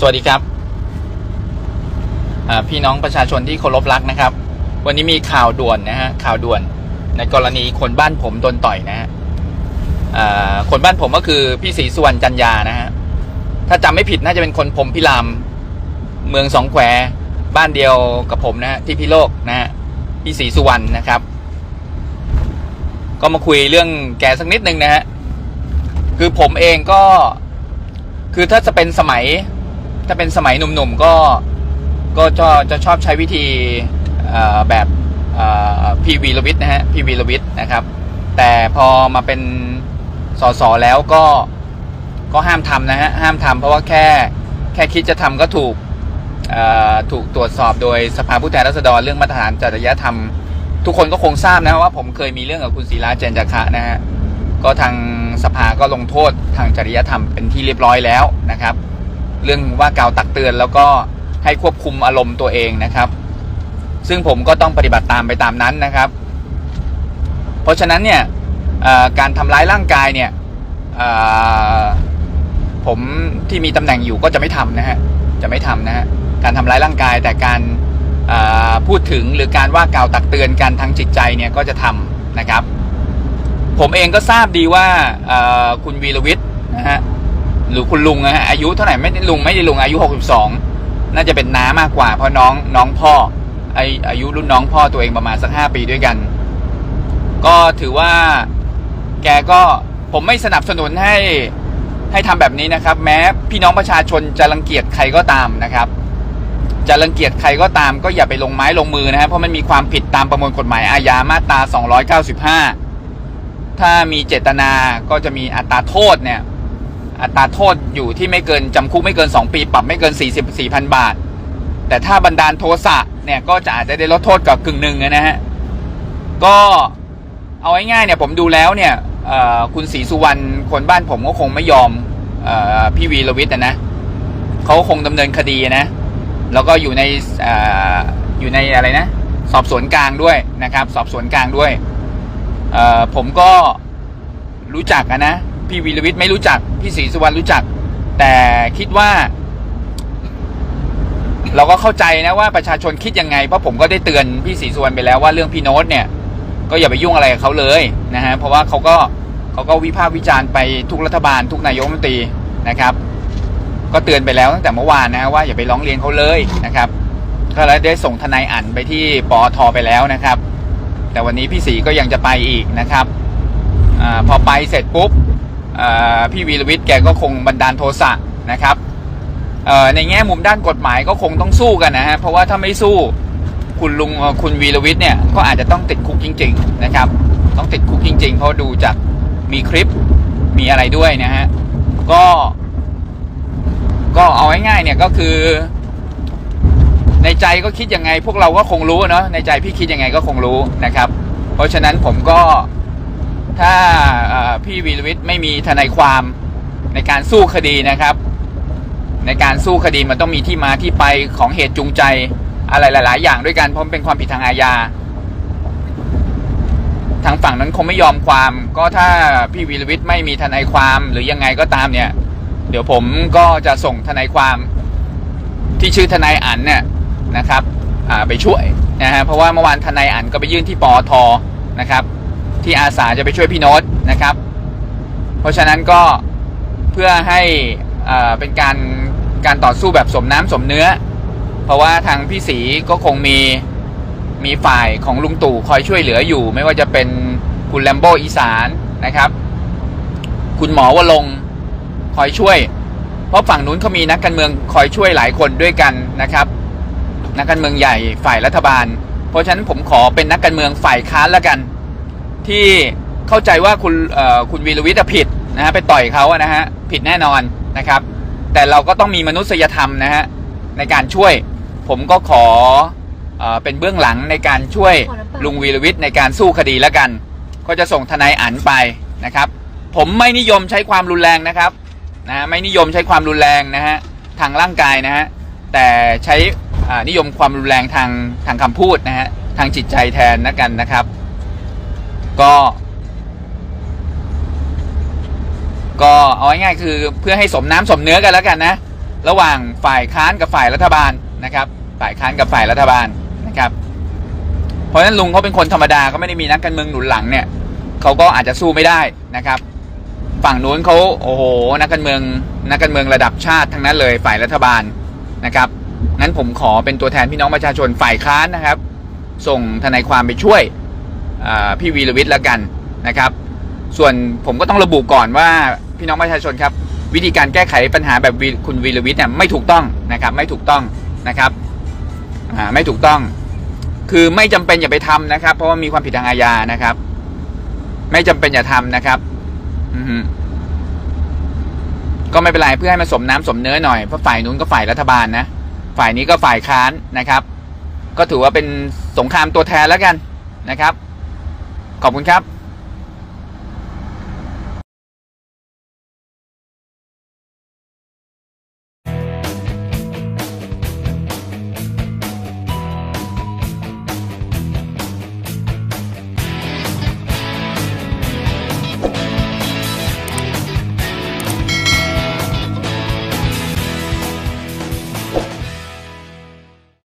สวัสดีครับพี่น้องประชาชนที่เคารพรักนะครับ วันนี้มีข่าวด่วนนะฮะข่าวด่วน ในกรณีคนบ้านผมโดนต่อยนะฮะคนบ้านผมก็คือพี่ศรีสุวรรณจันยานะฮะถ้าจำไม่ผิดน่าจะเป็นคนพรหมพิราม เมืองสองแควบ้านเดียวกับผมนะฮะที่พิโลกนะฮะพี่ศรีสุวรรณนะครับ ก็มาคุยเรื่องแกสักนิดนึงนะฮะคือผมเองก็คือถ้าจะเป็นสมัย ถ้าเป็นสมัยหนุ่มๆก็ก็จะจะชอบใช้วิธีแบบพีวีลวิทนะฮะพีวีลวิทนะครับ แต่พอมาเป็นสสแล้วก็ก็ห้ามทำนะฮะห้ามทำเพราะว่าแค่แค่คิดจะทำก็ถูกถูกตรวจสอบโดยสภาผู้แทนราษฎรเรื่องมาตรฐานจริยธรรม ทุกคนก็คงทราบนะว่าผมเคยมีเรื่องกับคุณศิลาเจนจาคะนะฮะก็ทางสภาก็ลงโทษทางจริยธรรมเป็นที่เรียบร้อยแล้วนะครับ เรื่องว่ากล่าวตักเตือนแล้วก็ให้ควบคุมอารมณ์ตัวเองนะครับ ซึ่งผมก็ต้องปฏิบัติตามไปตามนั้นนะครับ เพราะฉะนั้นเนี่ยการทำร้ายร่างกายเนี่ยผมที่มีตำแหน่งอยู่ก็จะไม่ทำนะฮะจะไม่ทำนะฮะการทำร้ายร่างกายแต่การพูดถึงหรือการว่ากล่าวตักเตือนกันทางจิตใจเนี่ยก็จะทำนะครับ ผมเองก็ทราบดีว่าคุณวีรวิทย์นะฮะ หรือคุณลุงนะฮะอายุเท่าไหร่ไม่ได้ลุงไม่ได้ลุงอายุ62น่าจะเป็นน้ามากกว่า เพราะน้องน้องพ่อไออายุรุ่นน้องพ่อตัวเองประมาณสักห้าปีด้วยกัน ก็ถือว่าแกก็ผมไม่สนับสนุนให้ให้ทำแบบนี้นะครับ แม้พี่น้องประชาชนจะรังเกียจใครก็ตามนะครับ จะรังเกียจใครก็ตาม ก็อย่าไปลงไม้ลงมือนะฮะเพราะมันมีความผิดตามประมวลกฎหมายอาญามาตรา 295 ถ้ามีเจตนาก็จะมีอัตราโทษเนี่ย อัตราโทษอยู่ที่ไม่เกินจำคุกไม่เกิน 2 ปี ปรับไม่เกิน 44,000 บาท แต่ถ้าบันดาลโทสะเนี่ยก็จะอาจจะได้ลดโทษกับกึ่งหนึ่งนะฮะ ก็เอาง่ายๆเนี่ยผมดูแล้วเนี่ยคุณศรีสุวรรณคนบ้านผมก็คงไม่ยอมออพี่วีรวิทย์นะเขาคงดำเนินคดีนะ แล้วก็อยู่ในออยู่ในอะไรนะ สอบสวนกลางด้วยนะครับ สอบสวนกลางด้วยผมก็รู้จักนะ พี่วีรวิทย์ไม่รู้จัก พี่ศรีสุวรรณรู้จัก แต่คิดว่า เราก็เข้าใจนะว่าประชาชนคิดยังไง เพราะผมก็ได้เตือนพี่ศรีสุวรรณไปแล้วว่าเรื่องพี่โน้ตเนี่ย ก็อย่าไปยุ่งอะไรกับเขาเลยนะฮะเพราะว่าเขาก็เขาก็วิพากษ์วิจารณ์ไปทุกรัฐบาล ทุกนายกรัฐมนตรีนะครับ ก็เตือนไปแล้วตั้งแต่เมื่อวานนะว่าอย่าไปร้องเรียนเขาเลยนะครับก็แล้วได้ส่งทนายอั๋นไปที่ปอทไปแล้วนะครับ แต่วันนี้พี่ศรีก็ยังจะไปอีกนะครับอพอไปเสร็จปุ๊บ พี่วีรวิทย์แกก็คงบันดาลโทสะนะครับในแง่มุมด้านกฎหมายก็คงต้องสู้กันนะฮะเพราะว่าถ้าไม่สู้คุณลุงคุณวีรวิทย์เนี่ยก็อาจจะต้องติดคุกจริง ๆ นะครับ ต้องติดคุกจริง ๆ เพราะดูจากมีคลิปมีอะไรด้วยนะฮะก็ ก็เอาง่ายๆเนี่ยก็คือ ในใจก็คิดยังไง พวกเราก็คงรู้เนาะในใจพี่คิดยังไงก็คงรู้นะครับ เพราะฉะนั้นผมก็ ถ้าพี่วีรวิทย์ไม่มีทนายความในการสู้คดีนะครับ ในการสู้คดีมันต้องมีที่มาที่ไปของเหตุจูงใจอะไรหลาย ๆ อย่างด้วยกันเพราะเป็นความผิดทางอาญา ทางฝั่งนั้นคงไม่ยอมความ ก็ถ้าพี่วีรวิทย์ไม่มีทนายความหรือยังไงก็ตามเนี่ย เดี๋ยวผมก็จะส่งทนายความที่ชื่อทนายอั๋นเนี่ยนะครับไปช่วยนะฮะเพราะว่าเมื่อวานทนายอั๋นก็ไปยื่นที่ปอทนะครับ ที่อาสาจะไปช่วยพี่โน้ตนะครับ เพราะฉะนั้นก็เพื่อให้เป็นการการต่อสู้แบบสมน้ำสมเนื้อ เพราะว่าทางพี่ศรีก็คงมีมีฝ่ายของลุงตู่คอยช่วยเหลืออยู่ ไม่ว่าจะเป็นคุณแลมโบอีสานนะครับ คุณหมอวรงค์คอยช่วย เพราะฝั่งนู้นเขามีนักการเมืองคอยช่วยหลายคนด้วยกันนะครับ นักการเมืองใหญ่ฝ่ายรัฐบาล เพราะฉะนั้นผมขอเป็นนักการเมืองฝ่ายค้านแล้วกัน ที่เข้าใจว่าคุณคุณวีรวิทย์ผิดนะฮะไปต่อยเขาอะนะฮะผิดแน่นอนนะครับ แต่เราก็ต้องมีมนุษยธรรมนะฮะในการช่วยผมก็ขอเอเป็นเบื้องหลังในการช่วยลุงวีรวิทย์ในการสู้คดีแล้วกัน ก็จะส่งทนายอั๋นไปนะครับ ผมไม่นิยมใช้ความรุนแรงนะครับนะไม่นิยมใช้ความรุนแรงนะฮะทางร่างกายนะฮะแต่ใช้นิยมความรุนแรงทางทางคำพูดนะฮะทางจิตใจแทนนะกันนะครับ ก็ ก็เอาง่ายๆคือเพื่อให้สมน้ำสมเนื้อกันแล้วกันนะ ระหว่างฝ่ายค้านกับฝ่ายรัฐบาลนะครับ ฝ่ายค้านกับฝ่ายรัฐบาลนะครับ เพราะฉะนั้นลุงเขาเป็นคนธรรมดาเขาไม่ได้มีนักการเมืองหนุนหลังเนี่ยเขาก็อาจจะสู้ไม่ได้นะครับฝั่งนู้นเขาโอ้โหนักการเมืองนักการเมืองระดับชาติทั้งนั้นเลยฝ่ายรัฐบาลนะครับงั้นผมขอเป็นตัวแทนพี่น้องประชาชนฝ่ายค้านนะครับ ส่งทนายความไปช่วย พี่วีรวิทย์แล้วกันนะครับ ส่วนผมก็ต้องระบุก่อนว่าพี่น้องประชาชนครับ วิธีการแก้ไขปัญหาแบบคุณวีรวิทย์เนี่ยไม่ถูกต้องนะครับไม่ถูกต้องนะครับไม่ถูกต้อง คือไม่จำเป็นอย่าไปทำนะครับ เพราะว่ามีความผิดทางอาญานะครับ ไม่จำเป็นอย่าทำนะครับอือฮึก็ไม่เป็นไรเพื่อให้มันสมน้ำสมเนื้อหน่อยเพราะฝ่ายนู้นก็ฝ่ายรัฐบาลนะฝ่ายนี้ก็ฝ่ายค้านนะครับ ก็ถือว่าเป็นสงครามตัวแทนแล้วกันนะครับ ขอบคุณครับ